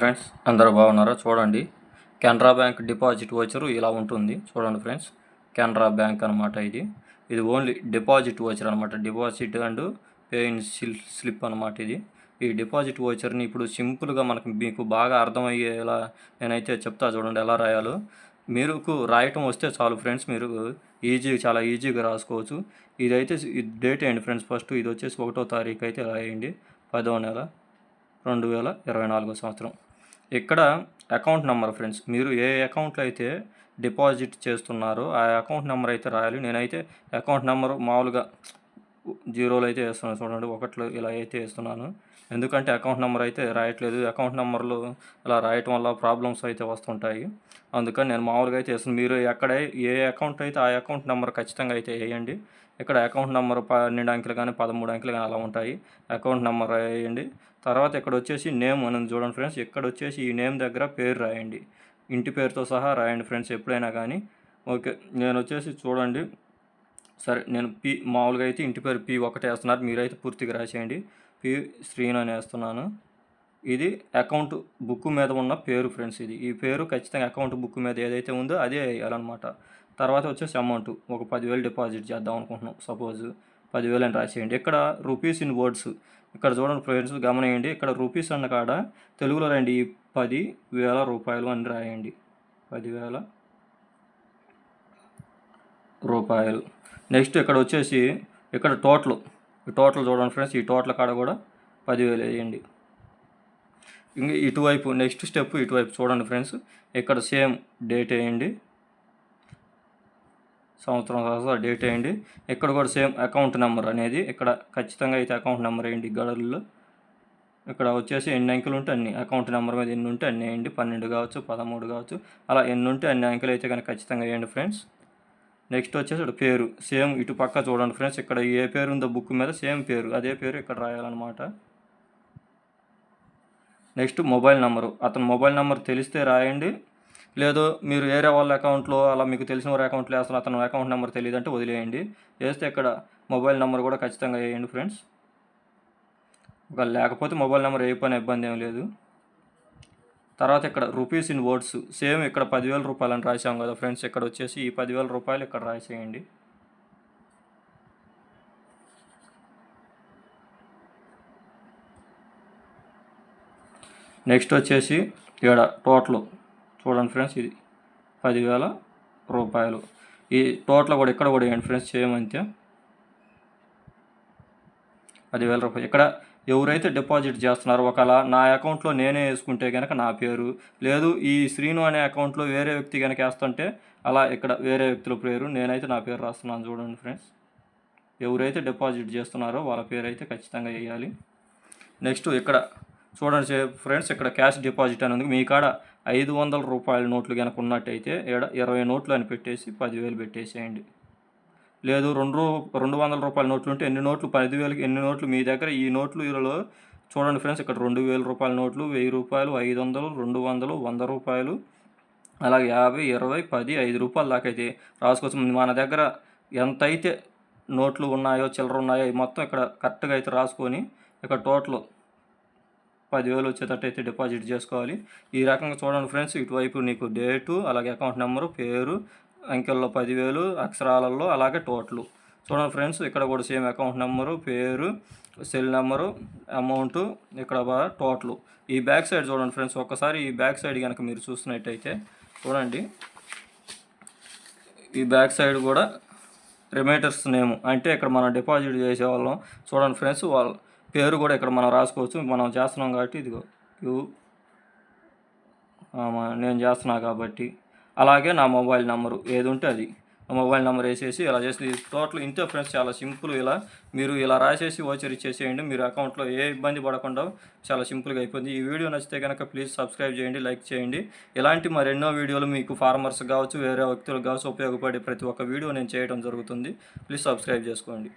Friends అందరూ బాగున్నారా? చూడండి. కెనరా బ్యాంక్ డిపాజిట్ వచ్చరు ఇలా ఉంటుంది. చూడండి ఫ్రెండ్స్ కెనరా బ్యాంక్ అనమాట ఇది. ఇది ఓన్లీ డిపాజిట్ వచ్చర్ అనమాట డిపాజిట్ అండ్ పేయిన్ సిల్ స్లిప్ అనమాట ఇది. ఈ డిపాజిట్ వచ్చర్ని ఇప్పుడు సింపుల్గా మనకు మీకు బాగా అర్థమయ్యేలా నేనైతే చెప్తా చూడండి ఎలా రాయాలో. మీకు రాయటం వస్తే చాలు ఫ్రెండ్స్ మీరు ఈజీగా చాలా ఈజీగా రాసుకోవచ్చు. ఇదైతే డేట్ వేయండి ఫ్రెండ్స్? ఫస్ట్ ఇది వచ్చేసి ఒకటో తారీఖు అయితే రాయండి. పదో నెల రెండు వేల ఇరవై నాలుగో సంవత్సరం. ఇక్కడ అకౌంట్ నెంబర్ ఫ్రెండ్స్ మీరు ఏ అకౌంట్లో అయితే డిపాజిట్ చేస్తున్నారో ఆ అకౌంట్ నెంబర్ అయితే రాయాలి. నేనైతే అకౌంట్ నెంబర్ మామూలుగా జీరోలు అయితే వేస్తున్నాను. చూడండి ఒకట్లు ఇలా అయితే వేస్తున్నాను. ఎందుకంటే అకౌంట్ నెంబర్ అయితే రాయట్లేదు. అకౌంట్ నెంబర్లు ఇలా రాయటం వల్ల ప్రాబ్లమ్స్ అయితే వస్తుంటాయి. అందుకని నేను మామూలుగా అయితే వేస్తున్నాను. మీరు ఎక్కడ ఏ అకౌంట్ అయితే ఆ అకౌంట్ నెంబర్ ఖచ్చితంగా అయితే వేయండి. ఇక్కడ అకౌంట్ నెంబర్ పన్నెండు అంకెలు కానీ పదమూడు అంకెలు కానీ అలా ఉంటాయి. అకౌంట్ నెంబర్ వేయండి. తర్వాత ఇక్కడ వచ్చేసి నేమ్ అని చూడండి ఫ్రెండ్స్ ఇక్కడ వచ్చేసి ఈ నేమ్ దగ్గర పేరు రాయండి. ఇంటి పేరుతో సహా రాయండి ఫ్రెండ్స్ ఎప్పుడైనా కానీ. ఓకే నేను వచ్చేసి చూడండి. సరే నేను పి మామూలుగా అయితే ఇంటి పేరు పి ఒకటే వేస్తున్నారు. మీరైతే పూర్తిగా రాసేయండి. పి శ్రీను అని వేస్తున్నాను ఇది అకౌంట్ బుక్ మీద ఉన్న పేరు ఫ్రెండ్స్ ఇది. ఈ పేరు ఖచ్చితంగా అకౌంట్ బుక్ మీద ఏదైతే ఉందో అదే వేయాలన్నమాట. తర్వాత వచ్చేసి అమౌంట్. ఒక పదివేలు డిపాజిట్ చేద్దాం అనుకుంటున్నాం. సపోజ్ పదివేలు అని రాసేయండి. ఇక్కడ రూపీస్ ఇన్ వర్డ్స్. ఇక్కడ చూడండి ఫ్రెండ్స్ గమనియండి ఇక్కడ రూపీస్ అన్న కాడ తెలుగులో రండి. పది వేల రూపాయలు అని రాయండి. పదివేల రూపాయలు. నెక్స్ట్ ఇక్కడ వచ్చేసి ఇక్కడ టోటల్. ఈ టోటల్ చూడండి ఫ్రెండ్స్ ఈ టోటల్ కాడ కూడా పదివేలు వేయండి. ఇంక ఇటువైపు నెక్స్ట్ స్టెప్ ఇటువైపు చూడండి ఫ్రెండ్స్ ఇక్కడ సేమ్ డేట్ వేయండి. సంవత్సరం తర్వాత డేట్ వేయండి. ఇక్కడ కూడా సేమ్ అకౌంట్ నెంబర్ అనేది ఇక్కడ ఖచ్చితంగా అయితే అకౌంట్ నెంబర్ వేయండి గడల్లో. ఇక్కడ వచ్చేసి ఎన్ని అంకెలు ఉంటే అన్ని అకౌంట్ నెంబర్ మీద ఎన్ని ఉంటే అన్ని వేయండి. పన్నెండు కావచ్చు పదమూడు కావచ్చు అలా ఎన్ని ఉంటే అన్ని అంకెలు అయితే కనుక ఖచ్చితంగా వేయండి ఫ్రెండ్స్. నెక్స్ట్ వచ్చేసి ఇక్కడ పేరు. సేమ్ ఇటు పక్క చూడండి ఫ్రెండ్స్ ఇక్కడ ఏ పేరు ఉందో బుక్ మీద సేమ్ పేరు. అదే పేరు ఇక్కడ రాయాలన్నమాట. Next mobile number. అతని మొబైల్ నెంబర్ తెలిస్తే రాయండి. లేదు మీరు వేరే వాళ్ళ అకౌంట్లో అలా మీకు తెలిసిన వారి అకౌంట్లో అసలు అతను అకౌంట్ నెంబర్ తెలియదంటే వదిలేయండి. వేస్తే ఇక్కడ మొబైల్ నెంబర్ కూడా ఖచ్చితంగా వేయండి ఫ్రెండ్స్. ఒక లేకపోతే మొబైల్ నెంబర్ వేయకపోయినా ఇబ్బంది ఏం లేదు. తర్వాత ఇక్కడ రూపీస్ ఇన్ వర్డ్స్ సేమ్ ఇక్కడ పదివేల రూపాయలు అని రాసాం కదా ఫ్రెండ్స్ ఇక్కడ వచ్చేసి ఈ పదివేల రూపాయలు ఇక్కడ రాసేయండి. నెక్స్ట్ వచ్చేసి ఇక్కడ టోటల్ చూడండి ఫ్రెండ్స్ ఇది పదివేల రూపాయలు. ఈ టోటల్ కూడా ఇక్కడ కూడా వేయండి ఫ్రెండ్స్ సేమ్ అంతే పదివేల రూపాయలు. ఇక్కడ ఎవరైతే డిపాజిట్ చేస్తున్నారో ఒకవేళ నా అకౌంట్లో నేనే వేసుకుంటే కనుక నా పేరు లేదు ఈ శ్రీను అనే అకౌంట్లో వేరే వ్యక్తి కనుక వేస్తుంటే అలా ఇక్కడ వేరే వ్యక్తుల పేరు నేనైతే నా పేరు రాస్తున్నాను చూడండి ఫ్రెండ్స్. ఎవరైతే డిపాజిట్ చేస్తున్నారో వాళ్ళ పేరు అయితే ఖచ్చితంగా వేయాలి. నెక్స్ట్ ఇక్కడ చూడండి ఫ్రెండ్స్ ఇక్కడ క్యాష్ డిపాజిట్ అనేది మీ కాడ ఐదు వందల రూపాయల నోట్లు కనుక ఉన్నట్టయితే ఇక్కడ ఇరవై నోట్లు అని పెట్టేసి పదివేలు పెట్టేసేయండి. లేదు రెండు రెండు వందల రూపాయల నోట్లు ఉంటే ఎన్ని నోట్లు? పదివేలకి ఎన్ని నోట్లు? మీ దగ్గర ఈ నోట్లు వీళ్ళలో చూడండి ఫ్రెండ్స్ ఇక్కడ రెండు వేల రూపాయల నోట్లు వెయ్యి రూపాయలు ఐదు వందలు రెండు వందలు వంద రూపాయలు అలాగే యాభై ఇరవై పది ఐదు రూపాయల దాకా అయితే రాసుకోవచ్చు మన దగ్గర ఎంత అయితే నోట్లు ఉన్నాయో చిల్లర ఉన్నాయో మొత్తం ఇక్కడ కరెక్ట్గా అయితే రాసుకొని ఇక్కడ టోటల్ పదివేలు వచ్చేటట్టు అయితే డిపాజిట్ చేసుకోవాలి. ఈ రకంగా చూడండి ఫ్రెండ్స్ ఇటువైపు నీకు డేటు అలాగే అకౌంట్ నెంబరు పేరు అంకెల్లో పదివేలు అక్షరాలలో అలాగే టోటల్. చూడండి ఫ్రెండ్స్ ఇక్కడ కూడా సేమ్ అకౌంట్ నెంబరు పేరు సెల్ నెంబరు అమౌంట్ ఇక్కడ టోటల్. ఈ బ్యాక్ సైడ్ చూడండి ఫ్రెండ్స్ ఒక్కసారి ఈ బ్యాక్ సైడ్ కనుక మీరు చూసినట్టయితే చూడండి. ఈ బ్యాక్ సైడ్ కూడా రిమైటర్స్ నేమ్ అంటే ఇక్కడ మనం డిపాజిట్ చేసేవాళ్ళం. చూడండి ఫ్రెండ్స్ వాళ్ళ పేరు కూడా ఇక్కడ మనం రాసుకోవచ్చు. మనం చేస్తున్నాం కాబట్టి ఇదిగో యూ నేను చేస్తున్నా కాబట్టి. అలాగే నా మొబైల్ నెంబరు ఏది ఉంటే అది మొబైల్ నెంబర్ వేసేసి ఇలా చేసి టోటల్ ఇంతే ఫ్రెండ్స్ చాలా సింపుల్ ఇలా మీరు ఇలా రాసేసి ఓచర్ ఇచ్చేసేయండి మీరు అకౌంట్లో ఏ ఇబ్బంది పడకుండా చాలా సింపుల్గా అయిపోయింది. ఈ వీడియో నచ్చితే కనుక ప్లీజ్ సబ్స్క్రైబ్ చేయండి లైక్ చేయండి. ఇలాంటి మరెన్నో వీడియోలు మీకు ఫార్మర్స్ కావచ్చు వేరే వ్యక్తులకు కావచ్చు ఉపయోగపడే ప్రతి ఒక్క వీడియో నేను చేయడం జరుగుతుంది. ప్లీజ్ సబ్స్క్రైబ్ చేసుకోండి.